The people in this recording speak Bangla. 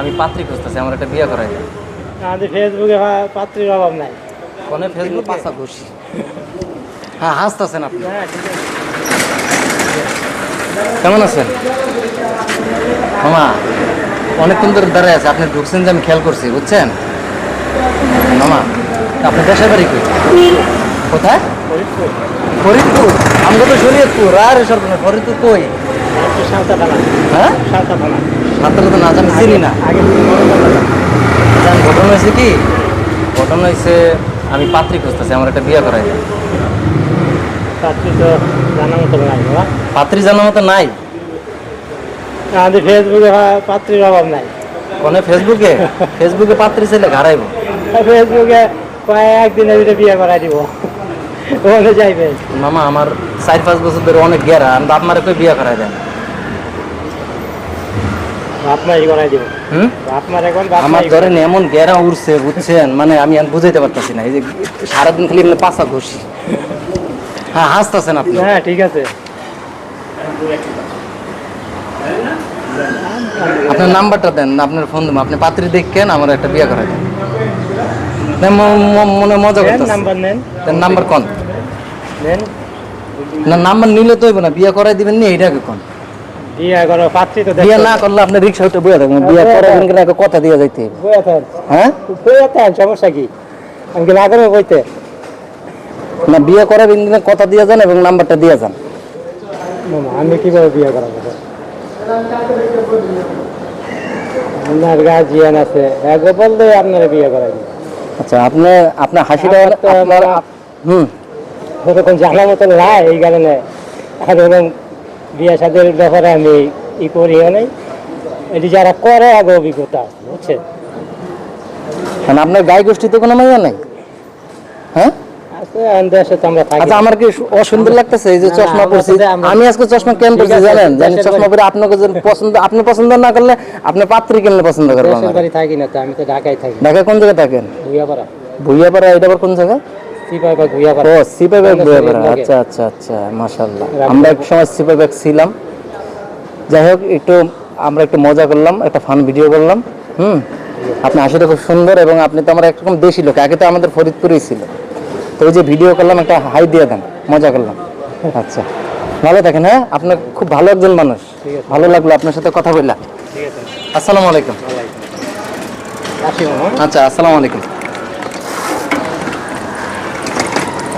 আমি পাত্রী খুঁজতেছি আমার একটা বিয়ে করাই আমাদের ফেসবুকে পাত্রীর অভাব নাই। ফোনে ফেসবুক পাশা ঘুষি হ্যাঁ হাসতেছেন আপনি। হ্যাঁ কেমন আছেন? মামা অনেকক্ষণ ধরে দাঁড়ায় আছে। আপনি ঢুকছেন যে আমি খেয়াল করছি বুঝছেন? মামা আপনি দেশের বাড়ি কই? কোথায়? ফরিদপুর। আমরা তো শরীয়তপুর আর না ফরিদপুর কই? হ্যাঁ? থানা সাঁতারে তো না জানি চিনি না। ঘটনা হয়েছে কি? ঘটনা হয়েছে আমি পাত্রী খুঁজতেছি আমার একটা বিয়ে করাই পাত্রী জানার মতো নাই আমাদের ফেসবুকে পাত্রীর অভাব নাই। কোনে ফেসবুকে ফেসবুকে পাত্রী ছেলে ঘাড়াইব। ফেসবুকে কয়েকদিনের ভিতরে বিয়ে করাই দিব। ওখানে যাইবে? মামা আমার চার পাঁচ বছর ধরে অনেক গেরা আমি কই বিয়ে করাই দেন আমার ধরেন এমন গেরা উঠছে বুঝছেন? মানে আমি বুঝাইতে পারতেছি না। এই যে সারাদিন খালি এমনি পাশা ঘুষি। হ্যাঁ হাসতেছেন আপনি। হ্যাঁ ঠিক আছে। আপনার নাম্বারটা দেন আপনার ফোন আপনি পাত্রী দেখেন আমার একটা বিয়ে করাই দেন। মনে মজা করতেছে। নাম্বার নেন। নাম্বার কোন? নেন। না নাম্বার নিলে তো হইব না বিয়ে করাই দিবেন নি এইটাকে কোন? বিয়ে করো পাত্রী তো বিয়ে না করলে আপনি রিক্সা উঠে বয়ে থাকবেন। বিয়ে করাবেন কিনা একটা কথা দিয়ে যাইতে। বইয়া থাক। হ্যাঁ? বইয়া থাক সমস্যা কি? আমি না করব বইতে না বিয়ে করাবেন কিনা কথা দিয়ে যান এবং নাম্বারটা দিয়ে যান। না, না, আমি কীভাবে বিয়ে করাবো? আপনার গার্জিয়ান আছে। এগো বললে আপনারা বিয়ে করাবি আচ্ছা আপনি আপনার হাসিটা আপনার হুম। ওরকম জানা মতো নাই এই কারণে। আর ওরকম বিয়ে সাদের ব্যাপারে আমি ই করিও নাই। এটি যারা করে আগে অভিজ্ঞতা আছে বুঝছেন? মানে আপনার গায়ে গোষ্ঠীতে কোনো মাইয়া নাই? হ্যাঁ? আচ্ছা আমার কি অসুন্দর লাগতেছে এই যে চশমা পরছি? আমি আজকে চশমা কেন পরছি জানেন? জানি চশমা পরে আপনাকে যদি পছন্দ আপনি পছন্দ না করলে আপনি পাত্রী পছন্দ করবেন আমি তো ঢাকায় থাকি। ঢাকায় কোন জায়গায় থাকেন? ভুইয়াপাড়া। ভুইয়াপাড়া এটা আবার কোন জায়গা সিপাই বা ভুইয়াপাড়া ও সিপাই ব্যাগ ভুইয়াপাড়া আচ্ছা আচ্ছা আচ্ছা মাশাআল্লাহ। আমরা এক সময় সিপাই ব্যাগ ছিলাম। যাই হোক একটু আমরা একটু মজা করলাম একটা ফান ভিডিও করলাম। হুম? আপনি হাসিটা খুব সুন্দর এবং আপনি তো আমার একরকম দেশি লোক। আগে তো আমাদের ফরিদপুরেই ছিল। তো ওই যে ভিডিও করলাম একটা হাই দিয়ে দেন। মজা করলাম। আচ্ছা। ভালো থাকেন হ্যাঁ? আপনার খুব ভালো একজন মানুষ। ভালো লাগল আপনার সাথে কথা বললাম আসসালামু আলাইকুম। আচ্ছা আসসালামু আলাইকুম।